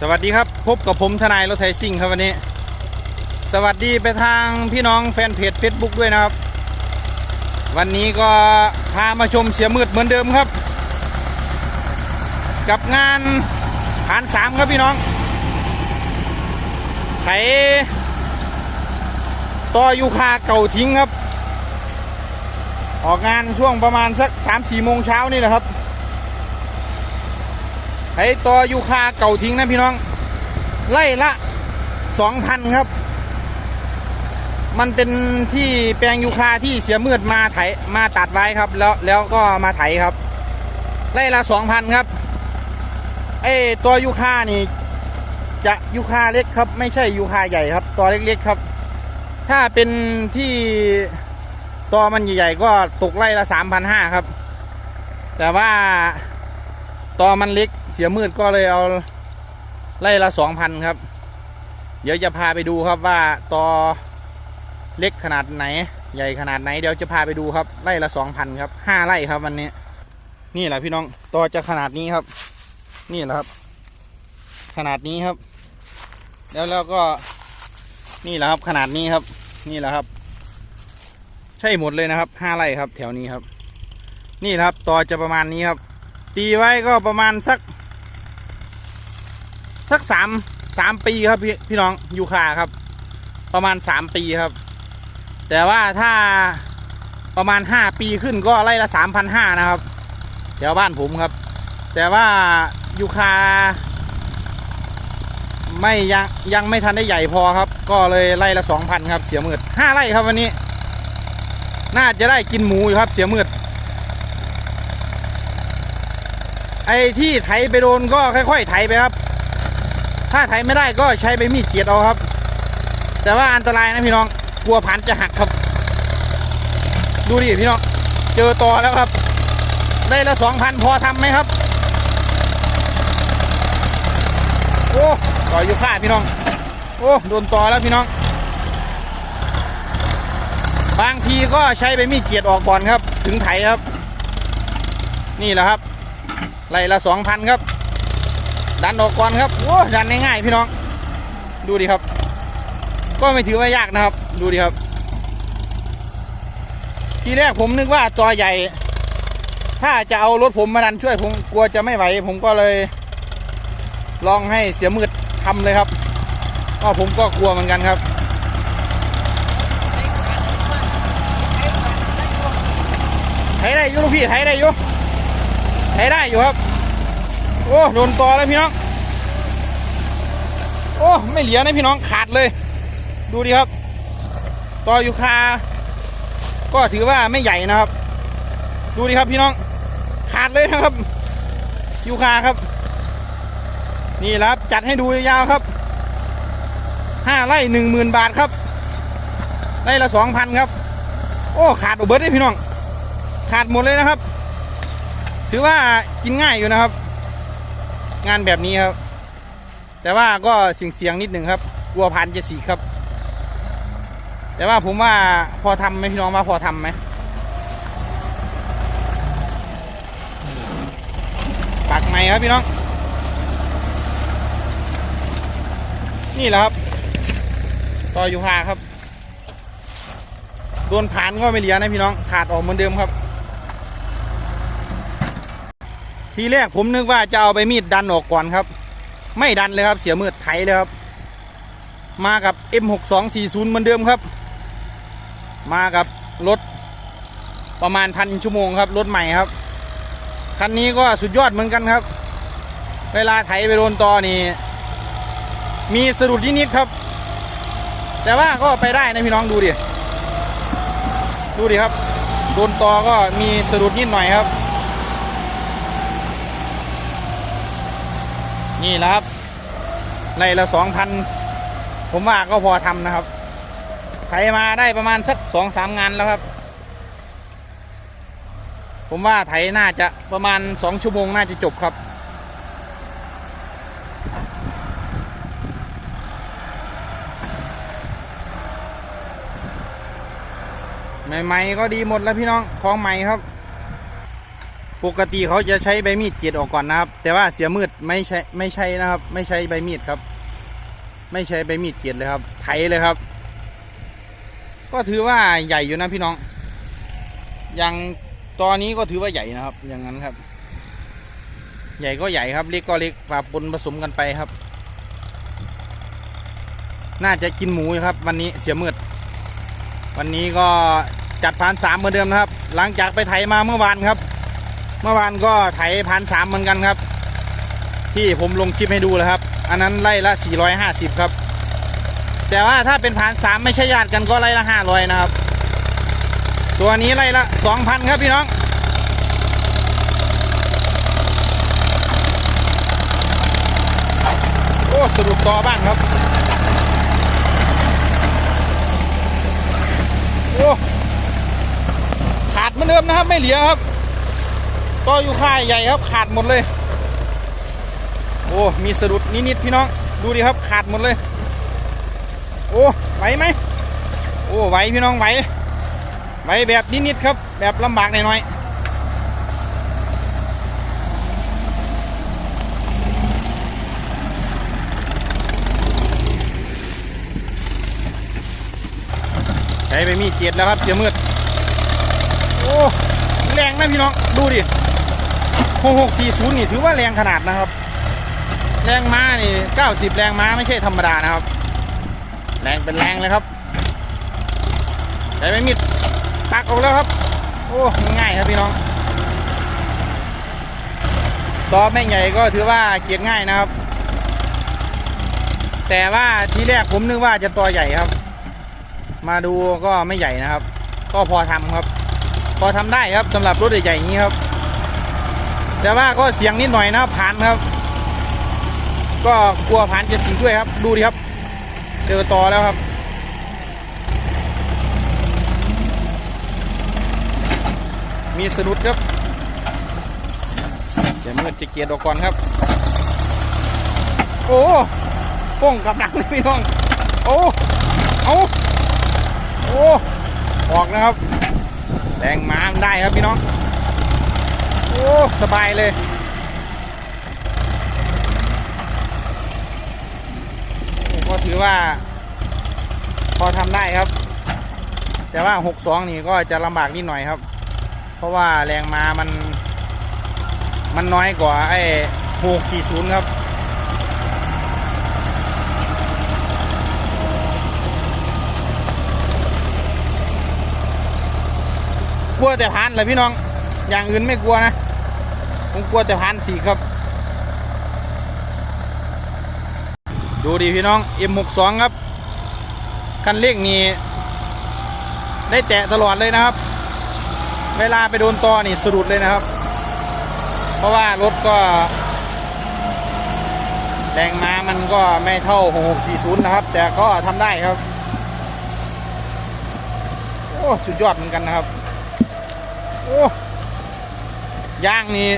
สวัสดีครับพบกับผมทนายรถไถซิ่งครับวันนี้ สวัสดีไปทางพี่น้องแฟนเพจ Facebook ด้วยนะครับ วันนี้ก็พามาชมเสียมืดเหมือนเดิมครับ กับงานฐานสามครับพี่น้องไถต่อยูคาเก่าทิ้งครับ ออกงานช่วงประมาณสักสามสี่โมงเช้านี่แหละครับ ไอตัวยูคาเก่าทิ้งนะพี่น้อง ไล่ละสองพันครับ มันเป็นที่แปลงยูคาที่เสียมืดมาไถมาตัดไว้ครับ แล้วแล้วก็มาไถครับ ไล่ละสองพันครับไอตัวยูคานี่ จะยูคาเล็กครับ ไม่ใช่ยูคาใหญ่ครับ ตัวเล็กๆครับ ถ้าเป็นที่ตัวมันใหญ่ๆก็ตกไล่ละสามพันห้าครับ แต่ว่า ตอมันเล็กเสียมืดก็เลยเอาไล่ละสองพันครับ เดี๋ยวจะพาไปดูครับว่าตอเล็กขนาดไหน ใหญ่ขนาดไหนเดี๋ยวจะพาไปดูครับไล่ละสองพันครับห้าไร่ครับวันนี้ นี่แหละพี่น้องตอจะขนาดนี้ครับ นี่แหละครับ ขนาดนี้ครับ แล้วแล้วก็นี่แหละครับขนาดนี้ครับ นี่แหละครับ ใช่หมดเลยนะครับห้าไร่ครับ แถวนี้ครับ นี่นะครับตอจะประมาณนี้ครับ ตีไว้ก็ประมาณสัก สักสามสามปีครับพี่พี่น้องยูคาครับ ประมาณสามปีครับ แต่ว่าถ้าประมาณห้าปีขึ้นก็ไล่ละสามพันห้านะครับแถวบ้านผมครับ แต่ว่ายูคา ไม่ยังยังไม่ทันได้ใหญ่พอครับ ก็เลยไล่ละสองพันครับเสียมืดห้าไร่ครับวันนี้ น่าจะได้กินหมูอยู่ครับเสียมืด ไอ้ที่ไถไปโดนก็ค่อยๆไถไปครับ ถ้าไถไม่ได้ก็ใช้ใบมีดเกียดเอาครับ แต่ว่าอันตรายนะพี่น้อง กลัวพันจะหักครับ ดูดิพี่น้อง เจอต่อแล้วครับ ได้ละสองพันพอทำไหมครับ โอ้ต่ออยู่ข้าพี่น้อง โอ้โดนต่อแล้วพี่น้อง บางทีก็ใช้ใบมีดเกียดออกก่อนครับ ถึงไถครับ นี่แหละครับ ไล่ละสองพันครับ ดันออกก่อนครับโอ้ดันง่ายๆพี่น้อง ดูดิครับ ก็ไม่ถือว่ายากนะครับ ดูดิครับ ทีแรกผมนึกว่าจอใหญ่ ถ้าจะเอารถผมมาดันช่วยผมกลัวจะไม่ไหว ผมก็เลย ลองให้เสียมืดทำเลยครับก็ผมก็กลัวเหมือนกันครับไถได้อยุลูกพี่ไถได้อยุ ไถได้อยู่ครับ โอ้โดนต่อแล้วพี่น้อง โอ้ไม่เหลือนะพี่น้องขาดเลย ดูดิครับ ต่อยูคา ก็ถือว่าไม่ใหญ่นะครับ ดูดิครับพี่น้อง ขาดเลยนะครับยูคาครับ นี่ครับจัดให้ดูยาวครับห้าไร่หนึ่งหมื่นบาทครับไร่ละสองพันครับ โอ้ขาดอุเบิร์ดเลยพี่น้อง ขาดหมดเลยนะครับ ถือว่ากินง่ายอยู่นะครับ งานแบบนี้ครับ แต่ว่าก็เสี่ยงเสียงนิดหนึ่งครับกลัวพันจะสีครับ แต่ว่าผมว่าพอทำไหมพี่น้องว่าพอทำไหมปักใหม่ครับพี่น้อง นี่แหละครับ ต่ออยู่คาครับ โดนผ่านก็ไม่เหลือนะพี่น้อง ขาดออกเหมือนเดิมครับ ทีแรกผมนึกว่าจะเอาไปมีดดันออกก่อนครับ ไม่ดันเลยครับเสียมืดไถเลยครับ มากับ M6240 เหมือนเดิมครับ มากับรถประมาณพันชั่วโมงครับรถใหม่ครับคันนี้ก็สุดยอดเหมือนกันครับ เวลาไถไปโดนตอนี่มีสะดุดนิดๆครับ แต่ว่าก็ไปได้นะพี่น้องดูดิ ดูดิครับ โดนตอก็มีสะดุดนิดหน่อยครับ นี่แหละครับ ในละสองพันผมว่าก็พอทำนะครับไถมาได้ประมาณสักสองสามงานแล้วครับ ผมว่าไถน่าจะประมาณสองชั่วโมงน่าจะจบครับ ใหม่ๆก็ดีหมดแล้วพี่น้องของใหม่ครับ ปกติเขาจะใช้ใบมีดเกรีดออกก่อนนะครับ แต่ว่าเสียมืดไม่ใช่ไม่ใช่นะครับ ไม่ใช้ใบมีดครับ ไม่ใช้ใบมีดเกรีดเลยครับ ไถเลยครับ ก็ถือว่าใหญ่อยู่นะพี่น้อง อย่างตอนนี้ก็ถือว่าใหญ่นะครับ อย่างนั้นครับ ใหญ่ก็ใหญ่ครับ เล็กก็เล็กปะปนผสมกันไปครับ น่าจะกินหมูครับ วันนี้เสียมืด วันนี้ก็จัดพันสามเหมือนเดิมนะครับ หลังจากไปไถมาเมื่อวานครับ มื่อวานก็ไถพันสามเหมือนกันครับ ที่ผมลงคลิปให้ดูแล้วครับ อันนั้นไล่ละ 450 ครับ แต่ว่าถ้าเป็นพันสามไม่ใช่ญาติกันก็ไล่ละ 500 นะครับ ตัวนี้ไล่ละ 2,000 ครับพี่น้องโอ้สรุปต่อบ้างครับโอ้ขาดเหมือนเดิมนะครับไม่เหลือครับ ก็อยู่ค่ายใหญ่ครับขาดหมดเลย โอ้มีสะดุดนิดๆพี่น้องดูดิครับขาดหมดเลย โอ้ไหวไหมโอ้ไหวพี่น้องไหวไหวแบบนิดๆครับ แบบลำบากหน่อยๆใช้ไปมีดเจ็ดแล้วครับเสียมืด โอ้ แรงนะพี่น้อง ดูดิ หกหกสี่ศูนย์นี่ถือว่าแรงขนาดนะครับ แรงม้านี่เก้าสิบแรงม้าไม่ใช่ธรรมดานะครับ แรงเป็นแรงเลยครับใช้ไม่มิดตักออกแล้วครับ โอ้ง่ายครับพี่น้องต่อแม่งใหญ่ก็ถือว่าเกียดง่ายนะครับ แต่ว่าทีแรกผมนึกว่าจะตัวใหญ่ครับ มาดูก็ไม่ใหญ่นะครับ ก็พอทำครับ พอทำได้ครับสำหรับรถใหญ่ๆอย่างนี้ครับ แต่ว่าก็เสียงนิดหน่อยนะผ่านครับ ก็กลัวผ่านจะสีด้วยครับ ดูดิครับ เจอต่อแล้วครับมีสะดุดครับเดี๋ยวมืดจะเกียร์ออกก่อนครับ โอ้ป้องกับดังเลยพี่น้อง โอ้เอาโอ้ ออกนะครับ แรงม้าได้ครับพี่น้อง โอ้สบายเลยก็ถือว่า พอทำได้ครับ แต่ว่า 62 นี่ก็จะลำบากนิดหน่อยครับ เพราะว่าแรงม้ามัน มันน้อยกว่าไอ้640 ครับกลัวแต่พานเลยพี่น้อง อย่างอื่นไม่กลัวนะ ผมกลัวแต่พานสี่ครับ ดูดิพี่น้อง M62 ครับ คันเร่งนี่ได้แตะตลอดเลยนะครับ เวลาไปโดนตอนี่สะดุดเลยนะครับ เพราะว่ารถก็แรงม้ามันก็ไม่เท่า 6640 นะครับ แต่ก็ทำได้ครับ โอ้ สุดยอดเหมือนกันนะครับ โอ้ ย่างนี่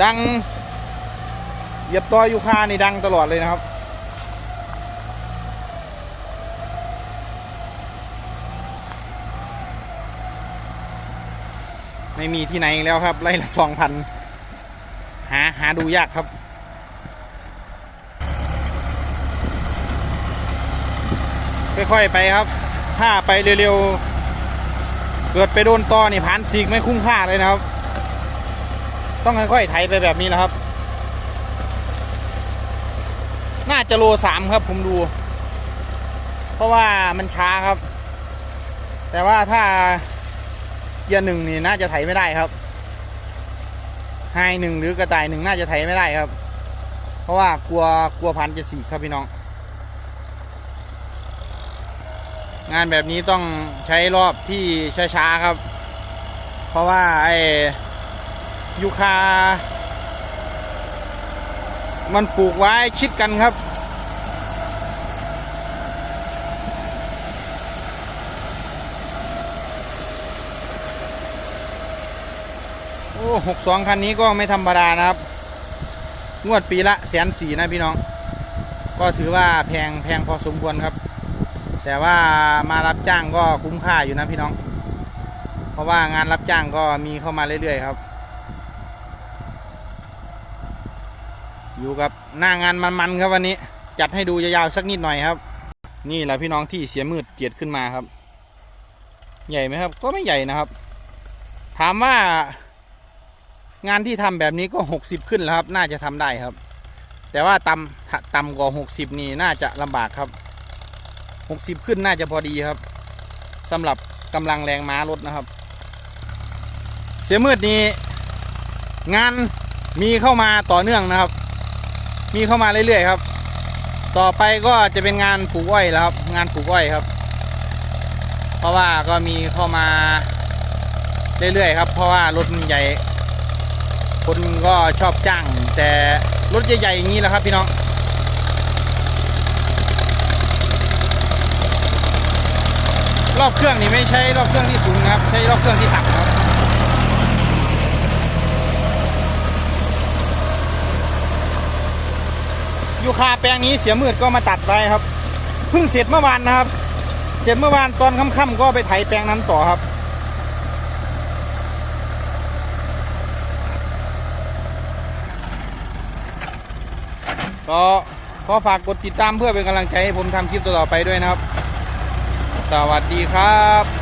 ดังเหยียบต่อยูคานี่ดังตลอดเลยนะครับ ไม่มีที่ไหนแล้วครับ ไล่ละสองพันหาหาดูยากครับค่อยๆไปครับ ถ้าไปเร็วๆ เกิดไปโดนตอนี่ผ่านสีกไม่คุ้มค่าเลยนะครับ ต้องค่อยๆไถไปแบบนี้นะครับ น่าจะโลสามครับผมดู เพราะว่ามันช้าครับ แต่ว่าถ้าเกียร์หนึ่งนี่น่าจะไถไม่ได้ครับไฮหนึ่งหรือกระต่ายหนึ่งน่าจะไถไม่ได้ครับ เพราะว่ากลัวกลัวพันจะสีครับพี่น้อง งานแบบนี้ต้องใช้รอบที่ช้าๆครับ เพราะว่าไอ้ ยูคา มันปลูกไว้ชิดกันครับ โอ้หกสองคันนี้ก็ไม่ธรรมดานะครับ งวดปีละแสนสี่นะพี่น้อง ก็ถือว่าแพงแพงพอสมควรครับ แต่ว่ามารับจ้างก็คุ้มค่าอยู่นะพี่น้อง เพราะว่างานรับจ้างก็มีเข้ามาเรื่อยๆครับ อยู่กับหน้างานมันๆครับวันนี้ จัดให้ดูยาวๆสักนิดหน่อยครับ นี่แหละพี่น้องที่เสียมืดเกียดขึ้นมาครับ ใหญ่ไหมครับ ก็ไม่ใหญ่นะครับ ถามว่างานที่ทำแบบนี้ก็หกสิบขึ้นแล้วครับ น่าจะทำได้ครับ แต่ว่าต่ำต่ำกว่าหกสิบนี่น่าจะลำบากครับหกสิบขึ้นน่าจะพอดีครับสำหรับกำลังแรงม้ารถนะครับ เสียมืดนี้งานมีเข้ามาต่อเนื่องนะครับ มีเข้ามาเรื่อยๆครับ ต่อไปก็จะเป็นงานปลูกอ้อยแล้วครับ งานปลูกอ้อยครับ เพราะว่าก็มีเข้ามาเรื่อยๆครับ เพราะว่ารถมันใหญ่ คนก็ชอบจ้าง แต่รถใหญ่ๆอย่างนี้แหละครับพี่น้องรอบเครื่องนี่ไม่ใช่รอบเครื่องที่สูงครับ ใช้รอบเครื่องที่ต่ำครับ ยูคาแปลงนี้เสียมืดก็มาตัดไปครับเพิ่งเสร็จเมื่อวานนะครับ เสร็จเมื่อวานตอนค่ำๆก็ไปไถแปลงนั้นต่อครับก็ขอฝากกดติดตามเพื่อเป็นกำลังใจให้ผมทำคลิปต่อๆไปด้วยนะครับ สวัสดีครับ